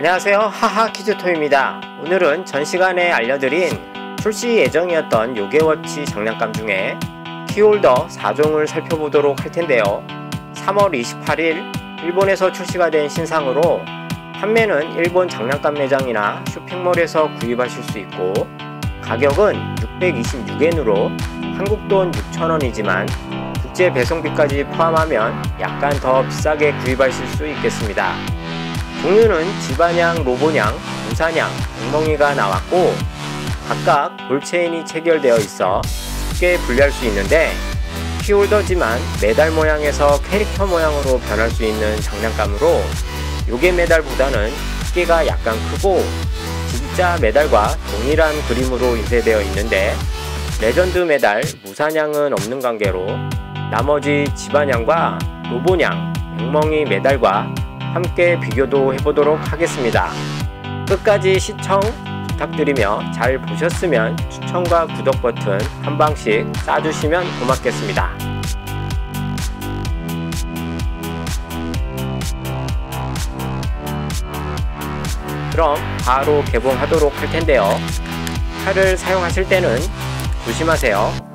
안녕하세요. 하하 퀴즈토입니다. 오늘은 전 시간에 알려드린 출시 예정이었던 요괴워치 장난감 중에 키홀더 4종을 살펴보도록 할 텐데요. 3월 28일 일본에서 출시가 된 신상으로 판매는 일본 장난감 매장이나 쇼핑몰에서 구입하실 수 있고 가격은 626엔으로 한국돈 6,000원이지만 국제 배송비까지 포함하면 약간 더 비싸게 구입하실 수 있겠습니다. 종류는 지반양, 로보냥, 우사냥, 엉멍이가 나왔고 각각 볼체인이 체결되어 있어 쉽게 분리할 수 있는데 키홀더지만 메달 모양에서 캐릭터 모양으로 변할 수 있는 장난감으로 요게 메달보다는 두께가 약간 크고 진짜 메달과 동일한 그림으로 인쇄되어 있는데 레전드 메달 무사냥은 없는 관계로 나머지 지반양과 로보냥, 맹멍이 메달과 함께 비교도 해보도록 하겠습니다. 끝까지 시청 부탁드리며 잘 보셨으면 추천과 구독 버튼 한 방씩 쏴주시면 고맙겠습니다. 그럼 바로 개봉하도록 할 텐데요. 칼을 사용하실 때는 조심하세요.